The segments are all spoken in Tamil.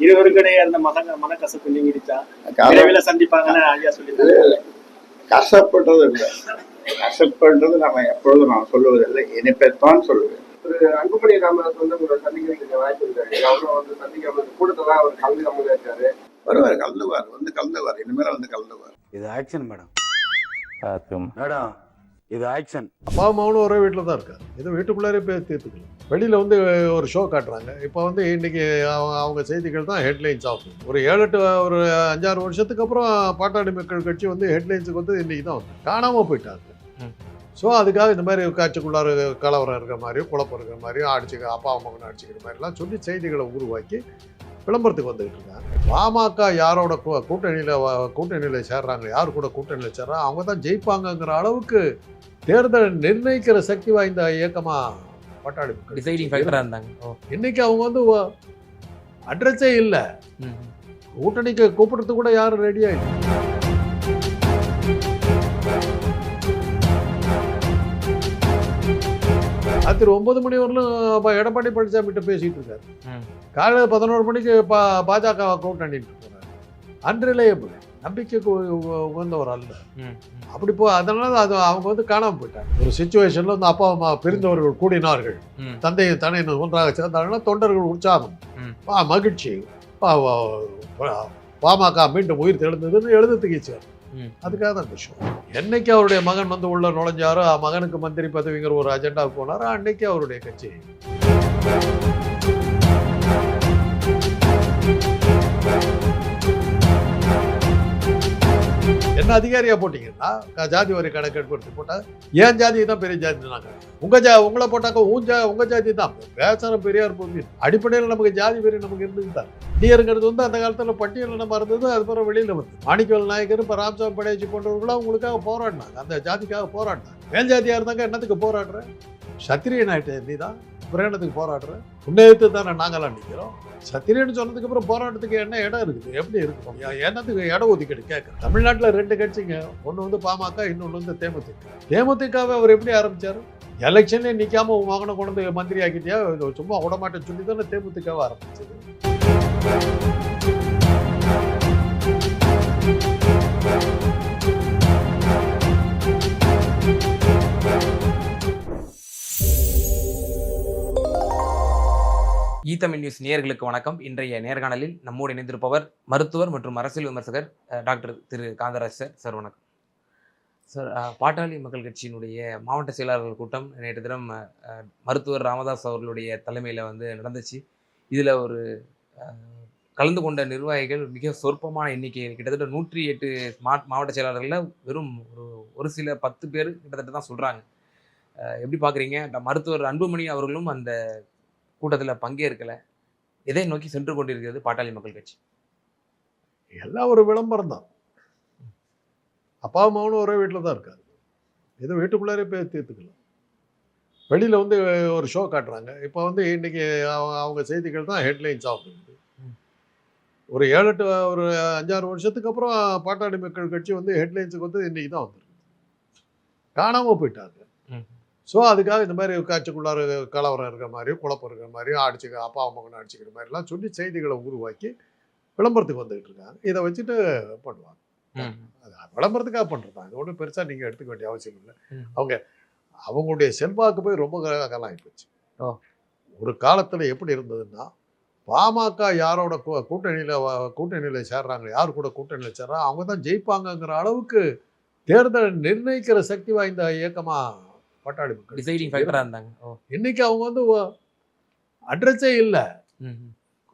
இருவருக்கிடையே அந்த மன மனக்கசப்பு நீங்கிடுச்சா? விரைவில் சந்திப்பாங்கன்னு ஐயா சொல்லியிருக்காரு. கஷ்டப்படுறது இல்லை. கஷ்டப்படுறது நம்ம எப்பொழுதும் நான் சொல்லுவதில்லை. இனிப்பைத்தான் சொல்லுவேன். திரு அன்புமணி ராமதாஸ் வந்து உங்களை சந்திக்கிறதுக்கு வாய்ப்பு இருக்காரு அவரும் வந்து சந்திக்காம கூட்டத்தில் அவர் கலந்துக்காம இருக்காரு. வருவார் கலந்துவார். வந்து கலந்துவார். இனிமேல் வந்து கலந்துவார். இது ஆக்ஷன் மேடம். மேடம் இது ஆக்ஷன். அப்பா அம்மாவும் ஒரே வீட்டில் தான் இருக்காரு இது வீட்டுக்குள்ளாரே போய் தீர்த்துக்கலாம் வெளியில் வந்து ஒரு ஷோ காட்டுறாங்க. இப்போ வந்து இன்னைக்கு அவங்க அவங்க செய்திகள் தான் ஹெட்லைன்ஸ் ஆகும். ஒரு ஏழு எட்டு ஒரு அஞ்சாறு வருஷத்துக்கு அப்புறம் பாட்டாளி மக்கள் கட்சி வந்து ஹெட்லைன்ஸுக்கு வந்து இன்னைக்கு தான் வந்து காணாமல் போயிட்டாங்க. ஸோ அதுக்காக இந்த மாதிரி காட்சிக்குள்ளார கலவரம் இருக்கிற மாதிரியும் குழப்பம் இருக்கிற மாதிரியும் அடிச்சுக்க அப்பா அம்மாவனை அடிச்சுக்கிற மாதிரிலாம் சொல்லி செய்திகளை உருவாக்கி விளம்பரத்துக்கு வந்துகிட்டு இருக்காங்க. பாமக யாரோட கூ- கூட்டணியில வ- கூட்டணியில சேர்றாங்க யார் கூட கூட்டணியில சேர்றாங்க அவங்க தான் ஜெயிப்பாங்கங்கிற அளவுக்கு தேர்தல் நிர்ணயிக்கிற சக்தி வாய்ந்த இயக்கமா பாட்டாளி டிசைடிங் ஃபேக்டரா இருந்தாங்க. இன்னைக்கு அவங்க வந்து அட்ரஸே இல்லை. கூட்டணிக்கு கூப்பிடுறது கூட யாரும் ரெடியா இல்லை? ராத்திரி ஒன்பது மணி வரலும் அப்ப எடப்பாடி பழனிசாமி கிட்ட பேசிட்டு இருக்காரு. காலையில் பதினோரு மணிக்கு பா பாஜக கூட்டணிட்டு போறாரு. அன்ரிலையபிள் நம்பிக்கைக்கு உ- உ- உகந்தவர் அல்ல. அப்படி போ அதனால அது அவங்க வந்து காணாம போயிட்டாங்க. ஒரு சுச்சுவேஷன்ல வந்து அப்பா அம்மா பிரிந்தவர்கள் கூடினார்கள். தந்தையும் தனையும் ஒன்றாக சேர்ந்தாங்கன்னா தொண்டர்கள் உற்சாகம். மகிழ்ச்சி. பா- வா- பா- பாமக மீண்டும் உயிர் தெழுந்ததுன்னு எழுதத்துக்கு. அதுக்காக தான் விஷயம் என்னைக்கு அவருடைய மகன் வந்து உள்ள நுழைஞ்சாரோ மகனுக்கு மந்திரி பதவிங்கிற ஒரு அஜெண்டாவுக்கு போனாரோ அன்னைக்கு அவருடைய கட்சி. என்ன அதிகாரியா போட்டீங்கன்னா ஜாதி வரி கணக்கெடுப்பு எடுத்து போட்டா ஏன் ஜாதி தான் பெரிய ஜாதி நாங்க உங்க ஜா உங்களை போட்டாக்க உன் ஜா உங்க ஜாதி தான். பேசாரம் பெரியார் பூமி. அடிப்படையில் நமக்கு ஜாதி பெரிய நமக்கு இருந்தது தான் இந்தியருங்கிறது வந்து அந்த காலத்தில் பட்டியலில் நம்ம இருந்தது அதுக்கப்புறம் வெளியில் வந்து மாணிக்கவல் நாயக்கர் இப்போ ராம்சாமி படையாச்சி போன்றவர்களாம் உங்களுக்காக போராடினாங்க. அந்த ஜாதிக்காக போராடினாங்க. மேல் ஜாதியாக இருந்தாங்க என்னத்துக்கு போராடுற? சத்திரியன் ஆயிட்ட நீ தான் பிரயாணத்துக்கு போராடுற. முன்னேற்று தானே நாங்களாம் நிற்கிறோம் சத்திரியன்னு சொன்னதுக்கு அப்புறம் போராட்டத்துக்கு என்ன இடம் இருக்குது? எப்படி இருக்கும் என்னத்துக்கு இடம் ஒதுக்கீடு? கேட்குறேன் தமிழ்நாட்டில் ரெண்டு கட்சிங்க. ஒன்று வந்து பாமக இன்னொன்று வந்து தேமுதிக. தேமுதிகவை அவர் எப்படி ஆரம்பித்தார் எலெக்ஷன்ல நிற்காம உன் மகனை கொண்டு மந்திரி ஆக்கிட்டியா சும்மா விடமாட்டேன்னு சொல்லி தானே தேமுதிகவை ஆரம்பிச்சது. ஈத்தமிழ் நியூஸ் நேயர்களுக்கு வணக்கம். இன்றைய நேர்காணலில் நம்மோடு இணைந்திருப்பவர் மருத்துவர் மற்றும் அரசியல் விமர்சகர் doctor Thiru. Kantharaj sir. Sir வணக்கம். சார் பாட்டாளி மக்கள் கட்சியினுடைய மாவட்ட செயலாளர்கள் கூட்டம் நேற்று தினம் மருத்துவர் ராமதாஸ் அவர்களுடைய தலைமையில் வந்து நடந்துச்சு. இதில் ஒரு கலந்து கொண்ட நிர்வாகிகள் மிக சொற்பமான எண்ணிக்கை கிட்டத்தட்ட நூற்றி எட்டு மா மாவட்ட செயலாளர்களில் வெறும் ஒரு ஒரு சில பத்து பேர் கிட்டத்தட்ட தான் சொல்கிறாங்க எப்படி பார்க்குறீங்க மருத்துவர் அன்புமணி அவர்களும் அந்த கூட்டத்தில் பங்கேற்கல. எதை நோக்கி சென்று கொண்டிருக்கிறது பாட்டாளி மக்கள் கட்சி? எல்லாம் ஒரு விளம்பரம் தான் அப்பா அம்மாவும் ஒரே வீட்டில் தான் இருக்காரு. ஏதோ வீட்டுக்குள்ளாரே போய் தீர்த்துக்கலாம். வெளியில் வந்து ஒரு ஷோ காட்டுறாங்க. இப்போ வந்து இன்னைக்கு அவங்க செய்திகள் தான் ஹெட்லைன்ஸ் ஆகுது. ஒரு ஏழு எட்டு ஒரு அஞ்சாறு வருஷத்துக்கு அப்புறம் பாட்டாளி மக்கள் கட்சி வந்து ஹெட்லைன்ஸுக்கு வந்து இன்னைக்கு தான் வந்திருக்கு. காணாமல் போயிட்டாங்க. ஸோ அதுக்காக இந்த மாதிரி காட்சிக்குள்ளார கலவரம் இருக்கிற மாதிரியும் குழப்பம் இருக்கிற மாதிரியும் அடிச்சுக்க அப்பா அம்மாவனை அடிச்சுக்கிற மாதிரிலாம் சொல்லி செய்திகளை உருவாக்கி விளம்பரத்துக்கு வந்துகிட்டு இருக்காங்க. இதை வச்சுட்டு பண்ணுவாங்க. அது விளம்பரத்துக்காக பண்ணுறதா அது ஒன்றும் பெருசாக நீங்கள் எடுத்துக்க வேண்டிய அவசியம் இல்லை. அவங்க அவங்களுடைய செல்வாக்கு போய் ரொம்ப காலம் ஆகிப்போச்சு. ஒரு காலத்தில் எப்படி இருந்ததுன்னா பாமக யாரோட கூட்டணியில கூட்டணியில சேர்றாங்க யார் கூட கூட்டணியில சேர்றாங்க அவங்க தான் ஜெயிப்பாங்கங்கிற அளவுக்கு தேர்தல் நிர்ணயிக்கிற சக்தி வாய்ந்த இயக்கமா பாட்டாளி மக்கள் டிசைடிங் ஃபேக்டராக இருந்தாங்க. இன்னைக்கு அவங்க வந்து அட்ரஸே இல்லை.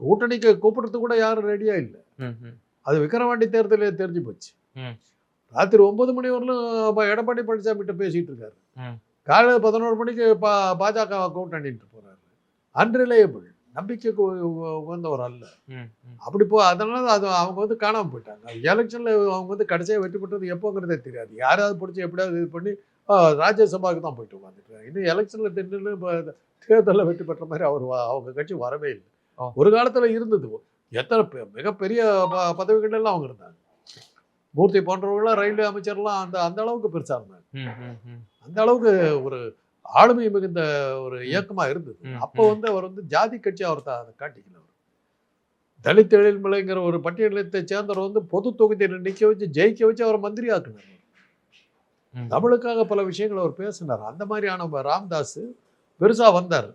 கூட்டணிக்கு கூப்பிடுறது கூட யாரும் ரெடியா இல்லை. அது விக்கிரவாண்டி தேர்தலே தெரிஞ்சு போச்சு. ராத்திரி ஒன்பது மணி வரலும் எடப்பாடி பழனிசாமி கிட்ட பேசிட்டு இருக்காரு. காலையில் பதினோரு மணிக்கு பா பாஜக கூட்டணிட்டு போறாரு. அன்ரிலையபிள் நம்பிக்கைக்கு உகந்தவர் அல்ல. அப்படி போ அதனால அது அவங்க வந்து காணாம போயிட்டாங்க. எலெக்ஷன்ல அவங்க வந்து கடைசியாக வெற்றி பெற்றது எப்போங்கிறதே தெரியாது. யாராவது பிடிச்சி எப்படியாவது இது பண்ணி ராஜ்யசபாவுக்கு தான் போயிட்டு உட்காந்துட்டு இன்னும் எலெக்ஷன்ல தின்னு தேர்தலில் வெற்றி பெற்ற மாதிரி அவர் அவங்க கட்சி வரவே இல்லை. ஒரு காலத்துல இருந்தது எத்தனை மிகப்பெரிய பதவிகள் எல்லாம் அவங்க இருந்தாங்க மூர்த்தி போன்றவங்களாம் ரயில்வே அமைச்சர்லாம் அந்த அந்த அளவுக்கு பெருசா இருந்தாங்க. அந்த அளவுக்கு ஒரு ஆளுமை மிகுந்த ஒரு இயக்கமா இருந்தது அப்போ. வந்து அவர் வந்து ஜாதி கட்சி அவர் அதை காட்டிக்கல அவர் தலித் எழில்மலைங்கிற ஒரு பட்டியலத்தை சேர்ந்தவர் வந்து பொது தொகுதியில் நிற்க வச்சு ஜெயிக்க வச்சு அவரை மந்திரி ஆக்குனார். தமிழுக்காக பல விஷயங்கள் அவர் பேசினார். அந்த மாதிரியான ராமதாஸ் பெருசா வந்தார்.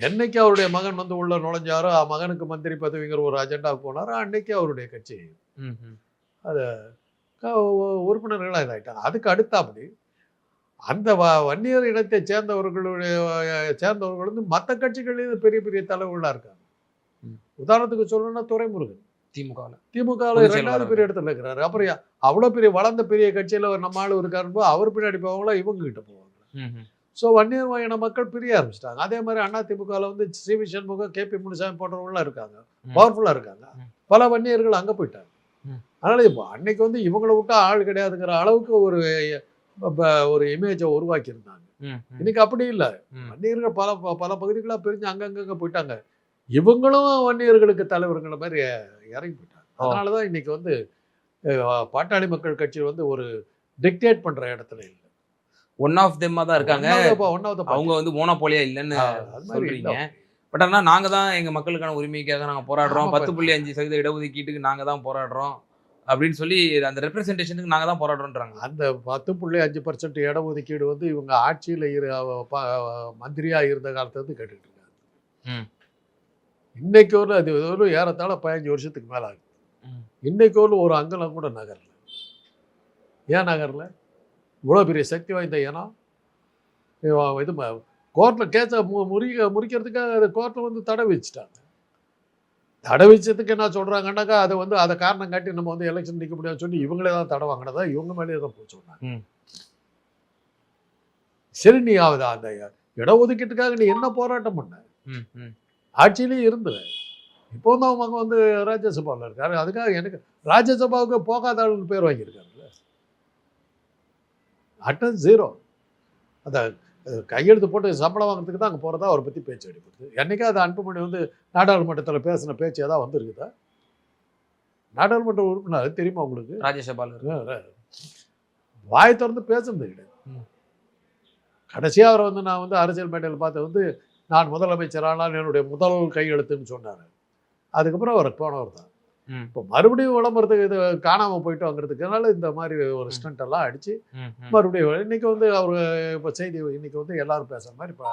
என்னைக்கு அவருடைய மகன் வந்து உள்ள நுழைஞ்சாரோ ஆ மகனுக்கு மந்திரி பதவிங்கிற ஒரு அஜெண்டா போனாரோ அன்னைக்கு அவருடைய கட்சி உ- உறுப்பினர்களாக இதாயிட்டாங்க. அதுக்கு அடுத்தாப்படி அந்த வன்னியர் இனத்தை சேர்ந்தவர்களுடைய சேர்ந்தவர்கள் வந்து மற்ற கட்சிகளிலும் பெரிய பெரிய தலைவர்களாக இருக்காங்க. உதாரணத்துக்கு சொல்லணும்னா துரைமுருகன். திமுகவுல திமுக பொதுச் ரெண்டாவது. பெரிய இடத்துல இருக்கிறாரு அப்புறம் அவ்வளவு பெரிய வளர்ந்த பெரிய கட்சியில ஒரு நம்ம ஆளு இருக்காருப்போ அவர் பின்னாடி போவாங்களா இவங்க கிட்ட போவாங்க. ஸோ வன்னியர் வகையான மக்கள் பிரிய ஆரம்பிச்சிட்டாங்க அதே மாதிரி அண்ணா திமுகவில் வந்து C V Shanmugam K P Munusamy போன்றவங்களாம் இருக்காங்க. பவர்ஃபுல்லாக இருக்காங்க. பல வன்னியர்கள் அங்கே போயிட்டாங்க. அதனால இப்போ அன்னைக்கு வந்து இவங்களை விட்டா ஆள் கிடையாதுங்கிற அளவுக்கு ஒரு ஒரு இமேஜை உருவாக்கி இருந்தாங்க ம், ம். இன்னைக்கு அப்படி இல்லை. வன்னியர்கள் பல பல பகுதிகளாக பிரிஞ்சு அங்கங்க போயிட்டாங்க இவங்களும் வன்னியர்களுக்கு தலைவருங்கிற மாதிரி இறங்கி போயிட்டாங்க. அதனால தான் இன்னைக்கு வந்து பாட்டாளி மக்கள் கட்சி வந்து ஒரு டிக்டேட் பண்ற இடத்துல இல்லை. ஒன் ஆஃப் தெம்மா தான் இருக்காங்க. அவங்க வந்து மோனோபோலியா இல்லைன்னு இல்லை. பட் ஆனா நாங்க தான் எங்க மக்களுக்கான உரிமைக்காக நாங்க போராடுறோம். பத்து புள்ளி அஞ்சு சதவீத இடஒதுக்கீட்டுக்கு நாங்க தான் போராடுறோம் அப்படின்னு சொல்லி அந்த ரெப்ரசன்டேஷனுக்கு நாங்க தான் போராடுறோன்றாங்க. அந்த பத்து புள்ளி அஞ்சு பர்சன்ட் இடஒதுக்கீடு வந்து இவங்க ஆட்சியில் இரு அவ- ப- மந்திரியா இருந்த காலத்துல இருந்து கேட்டுட்டு இருக்காங்க. ம். இன்னைக்கு ஒரு அது ஒரு ஏறத்தாழ பதினஞ்சு வருஷத்துக்கு மேல ஆகுது. இன்னைக்கு ஒரு ஒரு அங்கலம் கூட நகரல. ஏன் நகரல? இவ்வளோ பெரிய சக்தி வாய்ந்த இனம். இது கோர்ட்டில் கேஸை மு முறிக்க முறிக்கிறதுக்காக கோர்ட்டில் வந்து தடை வச்சுட்டாங்க தடை வச்சதுக்கு என்ன சொல்கிறாங்கன்னாக்கா அதை வந்து அதை காரணம் காட்டி நம்ம வந்து எலெக்ஷன் நிற்க முடியாதுன்னு சொல்லி இவங்களே தான் தடை வாங்கினதா இவங்க மேலேயே தான் போய் சொன்னாங்க. சரி நீ ஆகுதா அந்த இடஒதுக்கீட்டுக்காக நீ என்ன போராட்டம் பண்ண. ஆட்சியிலேயே இருந்துல இப்போ வந்து அவங்க வந்து ராஜ்யசபாவில் இருக்காரு. அதுக்காக எனக்கு ராஜ்யசபாவுக்கு போகாத ஆளுன்னு பேர் வாங்கியிருக்காருல்ல. அட்டன் ஜீரோ அந்த கையெழுத்து போட்டு சம்பளம் வாங்குறதுக்கு தான் அங்கே போகிறதா அவரை பற்றி பேச்சு அடிப்படுது என்னைக்காவது அன்புமணி வந்து நாடாளுமன்றத்தில் பேசின பேச்சு ஏதாவது வந்திருக்குதா? நாடாளுமன்ற உறுப்பினர் தெரியுமா உங்களுக்கு? ராஜ்யசபால இருக்கு. வாய் திறந்து பேசுனது கிடையாது. ம். கடைசியா அவரை வந்து நான் வந்து அரசியல் மேடையில் பார்த்து வந்து நான் முதலமைச்சர் ஆனால் என்னுடைய முதல் கையெழுத்துன்னு சொன்னார். அதுக்கப்புறம் அவர் போனவர் தான். இப்போ மறுபடியும் விளம்பரத்துக்கு இது காணாமல் போயிட்டு வாங்குறதுக்குனால இந்த மாதிரி ஒரு ஸ்டண்ட் எல்லாம் ம். மறுபடியும் இன்னைக்கு வந்து அவர் இப்போ செய்தி இன்னைக்கு வந்து எல்லாரும் பேசுகிற மாதிரி இப்போ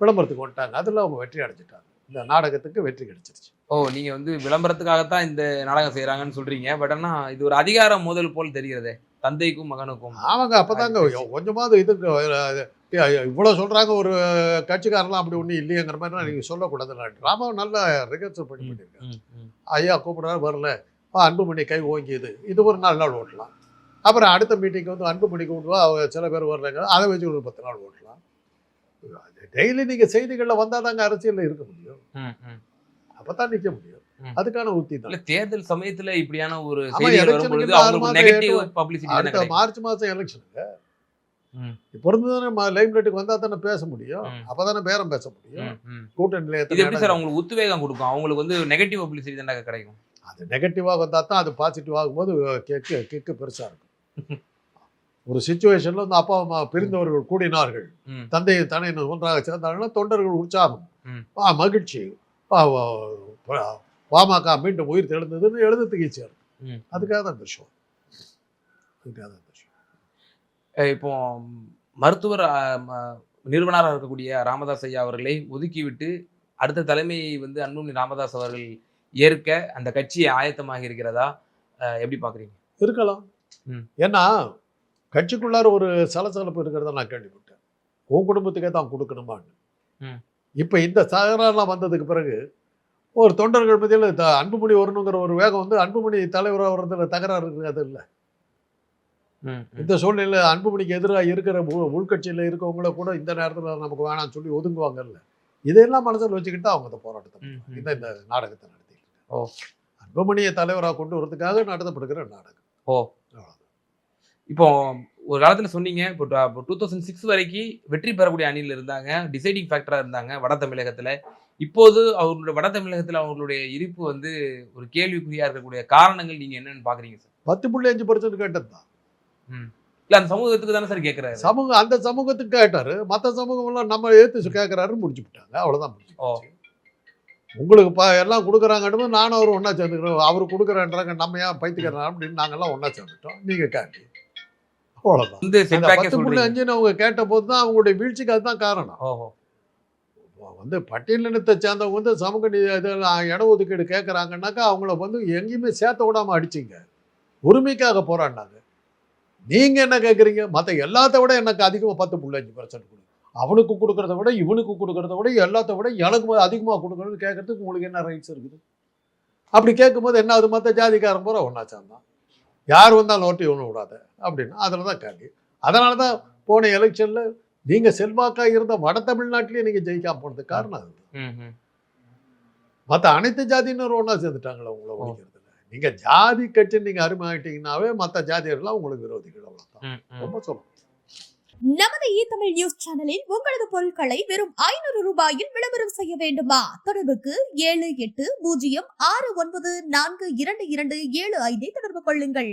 விளம்பரத்துக்கு வந்துட்டாங்க. அதில் அவங்க வெற்றி அடைஞ்சிட்டாங்க. இந்த நாடகத்துக்கு வெற்றி கிடைச்சிருச்சு. ஓ நீங்க வந்து விளம்பரத்துக்காகத்தான் இந்த நாடகம் செய்யறாங்கன்னு சொல்றீங்க. பட் ஆனா இது ஒரு அதிகார மோதல் போல் தெரிகிறதே. தந்தைக்கும் மகனுக்கும். ஆமாங்க அப்பதாங்க. கொஞ்சமாவது இதுக்கு இவ்வளோ சொல்றாங்க ஒரு கட்சிக்காரெல்லாம் அப்படி ஒன்றும் இல்லையங்கிற மாதிரி நீங்க சொல்லக்கூடாது. நான் ட்ராமாவை நல்லா ரிகர்சல் பண்ணி பண்ணியிருக்கேன். ஐயா கூப்பிடுறாரு வரல. ஆ, அன்புமணி கை ஓங்கியது. இது ஒரு நாலு நாள் ஓட்டலாம். அப்புறம் அடுத்த மீட்டிங்க்கு வந்து அன்புமணி கூப்பிடுவா அவங்க சில பேர் வர்றாங்க அதை வச்சு ஒரு பத்து நாள் ஓட்டலாம். டெய்லி நீங்க செய்திகளில் வந்தால் தாங்க அரசியலில் இருக்க முடியும். அப்பதான் நிற்க முடியும். அதுக்கான உத்தி தான். தேர்தல் சமயத்துல இப்படியான ஒரு அடுத்த மார்ச் மாதம் எலெக்ஷனுங்க இருந்து தானே லைம் லைட்டுக்கு வந்தால் தானே பேச முடியும். அப்பதானே பேரம் பேச முடியும். கூட்டணியில் இது எப்படி சார் அவங்களுக்கு உத்வேகம் கொடுக்கும்? அவங்களுக்கு வந்து நெகட்டிவ் பப்ளிசிட்டி தானே கிடைக்கும்? அது நெகட்டிவாக வந்தால் தான் அது பாசிட்டிவ் ஆகும்போது கேக்கு கேக்கு பெருசாக இருக்கும். ஒரு சுச்சுவேஷனில் வந்து அப்பா அம்மா பிரிந்தவர்கள் கூடினார்கள். ம். தந்தை தன்னை ஒன்றாக சேர்ந்தார்கள்னா தொண்டர்கள் உற்சாகம். மகிழ்ச்சி. பாமக மீண்டும் உயிர் தெழுந்ததுன்னு இருக்கும் ம். அதுக்காக தான் இந்த ஷோ அதுக்காக தான் இந்த ஷோ இப்போ மருத்துவர் நிறுவனராக இருக்கக்கூடிய ராமதாஸ் ஐயா அவர்களை ஒதுக்கிவிட்டு அடுத்த தலைமை வந்து அன்புமணி ராமதாஸ் அவர்கள் ஏற்க அந்த கட்சி ஆயத்தமாக இருக்கிறதா? எப்படி பாக்குறீங்க இருக்கலாம். ஏன்னா கட்சிக்குள்ளார ஒரு சலசலப்பு இருக்கிறத நான் கேள்விப்பட்டேன் உன் குடும்பத்துக்கே தான் கொடுக்கணுமான்னு. இப்போ இந்த தகராறுலாம் வந்ததுக்கு பிறகு ஒரு தொண்டர்கள் மத்தியில் த- அன்புமணி வரணுங்கிற ஒரு வேகம் வந்து அன்புமணி தலைவராக வர்றதுல தகராறு இருக்காது இல்லை. இந்த சூழ்நிலையில் அன்புமணிக்கு எதிராக இருக்கிற உள்- உள்கட்சியில் இருக்கவங்கள கூட இந்த நேரத்தில் நமக்கு வேணாம்னு சொல்லி ஒதுங்குவாங்கல்ல இதையெல்லாம் மனசில் வச்சுக்கிட்டு அவங்க இந்த போராட்டத்தை. இந்த இந்த நாடகத்தை ஓ. அன்புமணியை தலைவராக கொண்டு வரதுக்காக நடத்தப்படுகிற நாடகம் ஓ. இப்போ ஒரு காலத்துல சொன்னீங்க இப்போ டூ தௌசண்ட் சிக்ஸ் வரைக்கும் வெற்றி பெறக்கூடிய அணியில் இருந்தாங்க டிசைடிங் ஃபேக்டரா இருந்தாங்க வட தமிழகத்துல. இப்போது அவர்களுடைய வட தமிழகத்துல அவர்களுடைய இருப்பு வந்து ஒரு கேள்விக்குறியா இருக்கக்கூடிய காரணங்கள் நீங்க என்னன்னு பாக்குறீங்க சார் பத்து புள்ளி அஞ்சு பர்சன்ட் கேட்டது தான் இல்ல அந்த சமூகத்துக்கு தானே சார் கேக்குறாரு? சமூகம் அந்த சமூகத்துக்கு கேட்டாரு. மற்ற சமூகம் எல்லாம் நம்ம ஏத்து கேட்கறாரு முடிச்சு விட்டாங்க ஓ. போச்சு. உங்களுக்கு ப எல்லாம் கொடுக்குறாங்கன்னு நானும் அவர் ஒன்றா சேர்ந்துக்கிறோம். அவர் கொடுக்குறேன்றாங்க நம்ம ஏன் பைத்துக்கிறோம் அப்படின்னு நாங்கெல்லாம் ஒன்றா சேர்ந்துட்டோம். நீங்கள் காட்டி அவ்வளோதான் பத்து புள்ளி அஞ்சுன்னு அவங்க கேட்ட போது தான் அவங்களுடைய வீழ்ச்சிக்கு அதுதான் காரணம். வந்து பட்டியலினத்தை சேர்ந்தவங்க வந்து சமூக நீதி இதெல்லாம் இட ஒதுக்கீடு கேட்குறாங்கன்னாக்கா அவங்கள வந்து எங்கேயுமே சேர்த்த விடாம அடிச்சிங்க. உரிமைக்காக போராடினாங்க. நீங்கள் என்ன கேட்குறீங்க மற்ற எல்லாத்த விட எனக்கு அதிகமாக பத்து புள்ளி அஞ்சு பர்சன்ட் கொடு. அவனுக்கு கொடுக்கறத விட இவனுக்கு கொடுக்கறத விட எல்லாத்த விட எனக்கு அதிகமாக கொடுக்கணும்னு கேட்கறதுக்கு உங்களுக்கு என்ன ரைட்ஸ் இருக்குது? அப்படி கேட்கும்போது என்ன அது மற்ற ஜாதிக்காரன் பூரா ஒன்றா சேர்ந்தான். யார் வந்தாலும் ஓட்டி ஒன்று விடாத அப்படின்னு. அதில் தான் கேள்வி அதனால தான் போன எலெக்ஷனில் நீங்கள் செல்வாக்காக இருந்த வட தமிழ்நாட்டிலேயே நீங்கள் ஜெயிக்காம போனதுக்கு காரணம் அது. மற்ற அனைத்து ஜாதியினரும் ஒன்றா சேர்ந்துட்டாங்களே உங்களை ஒழிக்கிறதுல? நீங்கள் ஜாதி கட்சி நீங்கள் அருமை ஆயிட்டீங்கன்னாவே மற்ற ஜாதியர்கள்லாம் உங்களுக்கு விரோதிகள் அவ்வளோதான். ரொம்ப சொல்லணும் நமது இ தமிழ் நியூஸ் சேனலில் உங்களது பொருட்களை வெறும் ஐநூறு ரூபாயில் விளம்பரம் செய்ய வேண்டுமா? தொடர்புக்கு ஏழு எட்டு பூஜ்ஜியம் ஆறு ஒன்பது நான்கு இரண்டு இரண்டு ஏழு ஐந்தை தொடர்பு கொள்ளுங்கள்.